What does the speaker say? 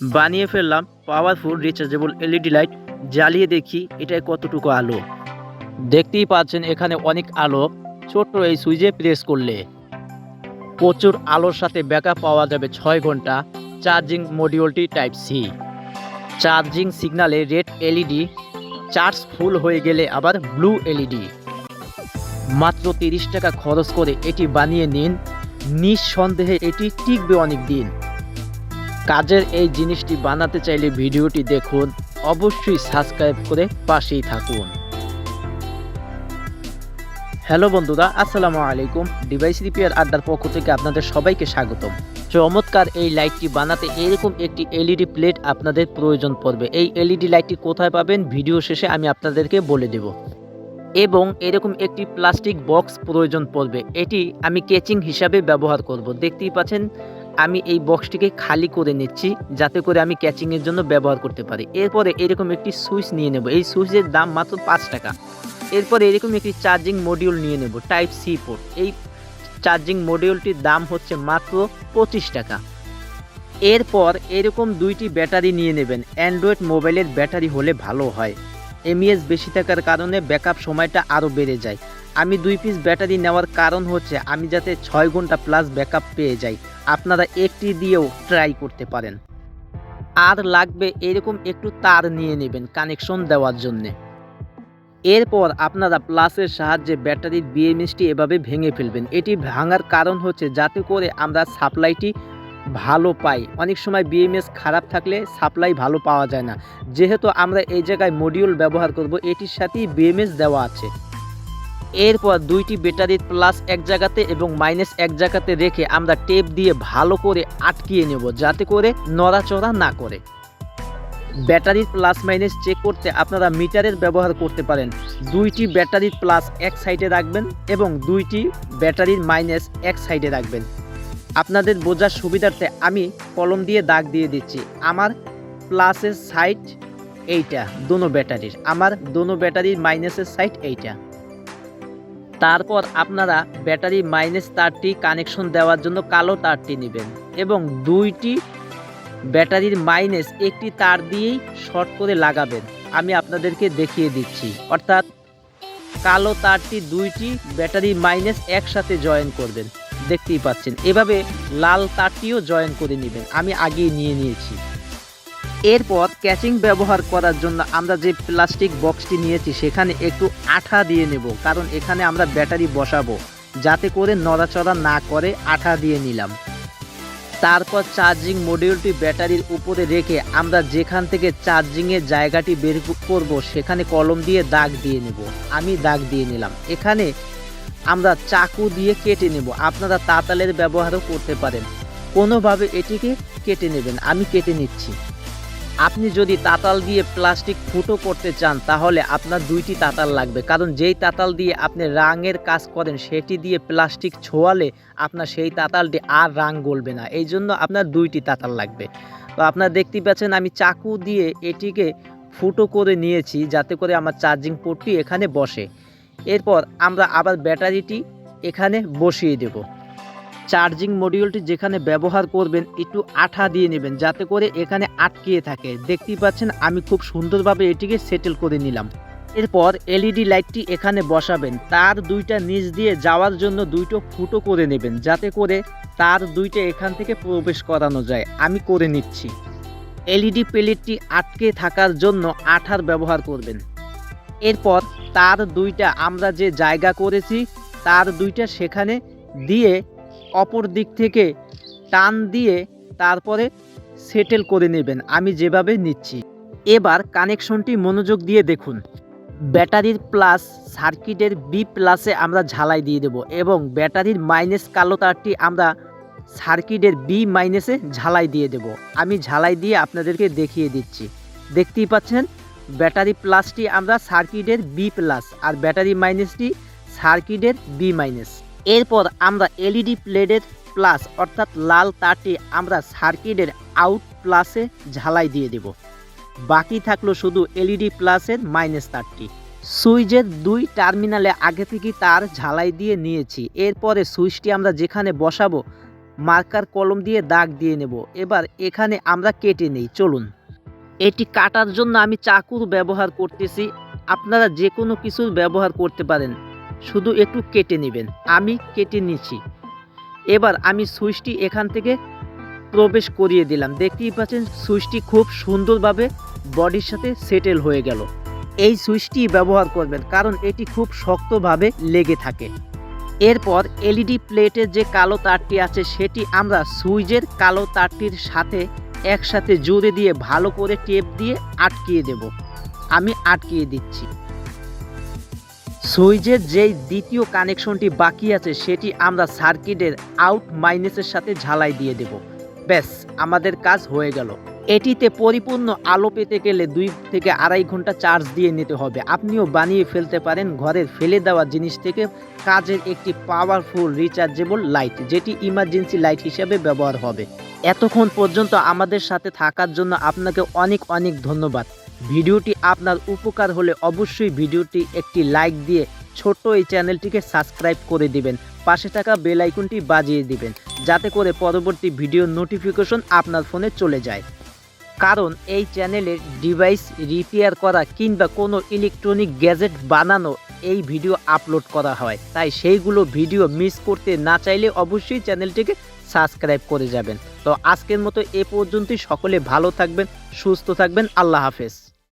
বানিয়ে ফেললাম powerful rechargeable LED light জ্বালিয়ে দেখি এটায় কতটুকু আলো। দেখতেই পাচ্ছেন এখানে অনেক আলো। ছোট্ট এই সুইচে প্রেস করলে প্রচুর আলোর সাথে ব্যাকআপ পাওয়া যাবে ছয় ঘণ্টা। চার্জিং মডিউলটি টাইপ সি চার্জিং সিগনালে রেড এলইডি চার্জ ফুল হয়ে গেলে আবার ব্লু এলইডি মাত্র তিরিশ টাকা খরচ করে এটি বানিয়ে নিন। নিঃসন্দেহে এটি টিকবে অনেক দিন কাজের এই জিনিসটি বানাতে চাইলে ভিডিওটি দেখুন, অবশ্যই সাবস্ক্রাইব করে পাশেই থাকুন। হ্যালো বন্ধুরা, আসসালামু আলাইকুম। ডিভাইস রিপেয়ার আড্ডার পক্ষ থেকে আপনাদের সবাইকে স্বাগতম। চমৎকার এই লাইটটি বানাতে এরকম একটি এলইডি প্লেট আপনাদের প্রয়োজন পড়বে। এই এলইডি লাইটটি কোথায় পাবেন ভিডিও শেষে আমি আপনাদেরকে বলে দেব। এবং এরকম একটি প্লাস্টিক বক্স প্রয়োজন পড়বে। এটি আমি কেচিং হিসাবে ব্যবহার করব। দেখতেই পাচ্ছেন আমি এই বক্সটিকে খালি করে নিচ্ছি, যাতে করে আমি ক্যাচিংয়ের জন্য ব্যবহার করতে পারি। এরপরে এরকম একটি সুইচ নিয়ে নেব। এই সুইচের দাম মাত্র পাঁচ টাকা। এরপরে এরকম একটি চার্জিং মডিউল নিয়ে নেব টাইপ সি পোর্ট এই চার্জিং মডিউলটির দাম হচ্ছে মাত্র পঁচিশ টাকা। এরপর এরকম দুইটি ব্যাটারি নিয়ে নেবেন। অ্যান্ড্রয়েড মোবাইলের ব্যাটারি হলে ভালো হয়। এমইএস বেশি থাকার কারণে ব্যাকআপ সময়টা আরও বেড়ে যায়। আমি দুই পিস ব্যাটারি নেওয়ার কারণ হচ্ছে আমি যাতে ছয় ঘণ্টা প্লাস ব্যাকআপ পেয়ে যাই। আপনারা একটি দিয়েও ট্রাই করতে পারেন। আর লাগবে এরকম একটু তার নিয়ে নেবেন কানেকশন দেওয়ার জন্যে। এরপর আপনারা প্লাসের সাহায্যে ব্যাটারির বিএমএসটি এভাবে ভেঙে ফেলবেন। এটি ভাঙার কারণ হচ্ছে যাতে করে আমরা সাপ্লাইটি ভালো পাই। অনেক সময় বিএমএস খারাপ থাকলে সাপ্লাই ভালো পাওয়া যায় না। যেহেতু আমরা এই জায়গায় মডিউল ব্যবহার করব, এটির সাথেই বিএমএস দেওয়া আছে। এরপর দুইটি ব্যাটারির প্লাস এক জায়গাতে এবং মাইনাস এক জায়গাতে রেখে আমরা টেপ দিয়ে ভালো করে আটকিয়ে নেব যাতে করে নড়াচড়া না করে। ব্যাটারির প্লাস মাইনাস চেক করতে আপনারা মিটারের ব্যবহার করতে পারেন। দুইটি ব্যাটারির প্লাস এক সাইডে রাখবেন এবং দুইটি ব্যাটারির মাইনাস এক সাইডে রাখবেন। আপনাদের বোঝার সুবিধার্থে আমি কলম দিয়ে দাগ দিয়ে দিচ্ছি। আমার প্লাসের সাইড এইটা, দোনো ব্যাটারির। আমার দোনো ব্যাটারির মাইনাসের সাইড এইটা। তারপর আপনারা ব্যাটারি মাইনাস তারটি কানেকশন দেওয়ার জন্য কালো তারটি নেবেন এবং দুইটি ব্যাটারির মাইনাস একটি তার দিয়েই শর্ট করে লাগাবেন। আমি আপনাদেরকে দেখিয়ে দিচ্ছি। অর্থাৎ কালো তারটি দুইটি ব্যাটারি মাইনাস একসাথে জয়েন করবেন। দেখতেই পাচ্ছেন। এভাবে লাল তারটিও জয়েন করে নেবেন। আমি আগেই নিয়ে নিয়েছি। এরপর ক্যাচিং ব্যবহার করার জন্য আমরা যে প্লাস্টিক বক্সটি নিয়েছি, সেখানে একটু আঠা দিয়ে নেব। কারণ এখানে আমরা ব্যাটারি বসাবো। যাতে করে নড়াচড়া না করে আঠা দিয়ে নিলাম। তারপর চার্জিং মডিউলটি ব্যাটারির উপরে রেখে আমরা যেখান থেকে চার্জিংয়ের জায়গাটি বের করব, সেখানে কলম দিয়ে দাগ দিয়ে নেব। আমি দাগ দিয়ে নিলাম। এখানে আমরা চাকু দিয়ে কেটে নেব। আপনারা তাতালের ব্যবহারও করতে পারেন। কোনোভাবে এটিকে কেটে নেবেন। আমি কেটে নিচ্ছি। আপনি যদি তাতাল দিয়ে প্লাস্টিক ফুটো করতে চান, তাহলে আপনার দুইটি তাতাল লাগবে। কারণ যেই তাতাল দিয়ে আপনি রাঙের কাজ করেন, সেটি দিয়ে প্লাস্টিক ছোয়ালে আপনার সেই তাতালটি আর রাং গলবে না। এই জন্য আপনার দুইটি তাতাল লাগবে। তো আপনার দেখতে পাচ্ছেন, আমি চাকু দিয়ে এটিকে ফুটো করে নিয়েছি, যাতে করে আমার চার্জিং পোর্টটি এখানে বসে। এরপর আমরা আবার ব্যাটারিটি এখানে বসিয়ে দেব। চার্জিং মডিউলটি যেখানে ব্যবহার করবেন একটু আঠা দিয়ে নেবেন, যাতে করে এখানে আটকিয়ে থাকে। দেখতেই পাচ্ছেন, আমি খুব সুন্দরভাবে এটিকে সেটেল করে নিলাম। এরপর এলইডি লাইটটি এখানে বসাবেন। তার দুইটা নিচ দিয়ে যাওয়ার জন্য দুইটো ফুটো করে নেবেন, যাতে করে তার দুইটা এখান থেকে প্রবেশ করানো যায়। আমি করে নিচ্ছি। এলইডি প্লেটটি আটকে থাকার জন্য আঠার ব্যবহার করবেন। এরপর তার দুইটা আমরা যে জায়গা করেছি, তার দুইটা সেখানে দিয়ে অপর দিক থেকে টান দিয়ে তারপরে সেটেল করে নেবেন। আমি যেভাবে নিচ্ছি। এবার কানেকশনটি মনোযোগ দিয়ে দেখুন। ব্যাটারির প্লাস সার্কিটের বি প্লাসে আমরা ঝালাই দিয়ে দেব এবং ব্যাটারির মাইনাস কালো তারটি আমরা সার্কিটের বি মাইনাসে ঝালাই দিয়ে দেব। আমি ঝালাই দিয়ে আপনাদেরকে দেখিয়ে দিচ্ছি। দেখতেই পাচ্ছেন? ব্যাটারি প্লাসটি আমরা সার্কিটের বি প্লাস আর ব্যাটারি মাইনাসটি সার্কিটের বি মাইনাস এরপর আমরা এলইডি প্লেডের প্লাস অর্থাৎ লাল তারটি আমরা সার্কিটের আউট প্লাসে ঝালাই দিয়ে দেব। বাকি থাকল শুধু এলইডি প্লাসের মাইনাস তারটি। সুইচের দুই টার্মিনালে আগে থেকেই তার ঝালাই দিয়ে নিয়েছি। এরপরে সুইচটি আমরা যেখানে বসাবো, মার্কার কলম দিয়ে দাগ দিয়ে নেব। এবার এখানে আমরা কেটে নেই, চলুন। এটি কাটার জন্য আমি চাকুর ব্যবহার করতেছি। আপনারা যে কোনো কিছুর ব্যবহার করতে পারেন। শুধু একটু কেটে নেবেন। আমি কেটে নিচ্ছি এবার আমি সুইচটি এখান থেকে প্রবেশ করিয়ে দিলাম। দেখতেই পাচ্ছেন, সুইচটি খুব সুন্দরভাবে বডির সাথে সেটেল হয়ে গেল। এই সুইচটি ব্যবহার করবেন, কারণ এটি খুব শক্তভাবে লেগে থাকে। এরপর এলইডি প্লেটের যে কালো তারটি আছে, সেটি আমরা সুইচের কালো তারটির সাথে একসাথে জুড়ে দিয়ে ভালো করে টেপ দিয়ে আটকিয়ে দেব। আমি আটকিয়ে দিচ্ছি। সুইচের যেই দ্বিতীয় কানেকশনটি বাকি আছে, সেটি আমরা সার্কিটের আউট মাইনাসের সাথে ঝালাই দিয়ে দেব। ব্যাস, আমাদের কাজ হয়ে গেল। এটিতে পরিপূর্ণ আলো পেতে গেলে দুই থেকে আড়াই ঘণ্টা চার্জ দিয়ে নিতে হবে। আপনিও বানিয়ে ফেলতে পারেন ঘরের ফেলে দেওয়া জিনিস থেকে কাজের একটি পাওয়ারফুল রিচার্জেবল লাইট যেটি ইমার্জেন্সি লাইট হিসেবে ব্যবহার হবে। এতক্ষণ পর্যন্ত আমাদের সাথে থাকার জন্য আপনাকে অনেক অনেক ধন্যবাদ। ভিডিওটি আপনার উপকার হলে অবশ্যই ভিডিওটি একটি লাইক দিয়ে ছোট্ট এই চ্যানেলটিকে সাবস্ক্রাইব করে দিবেন। পাশে থাকা বেল আইকনটি বাজিয়ে দিবেন, যাতে করে পরবর্তী ভিডিও নোটিফিকেশন আপনার ফোনে চলে যায়। কারণ এই চ্যানেলে ডিভাইস রিপেয়ার করা কিংবা কোনো ইলেকট্রনিক গ্যাজেট বানানো এই ভিডিও আপলোড করা হয়। তাই সেইগুলো ভিডিও মিস করতে না চাইলে অবশ্যই চ্যানেলটিকে সাবস্ক্রাইব করে যাবেন। তো আজকের মতো এ পর্যন্তই। সকলে ভালো থাকবেন, সুস্থ থাকবেন। আল্লাহ হাফেজ।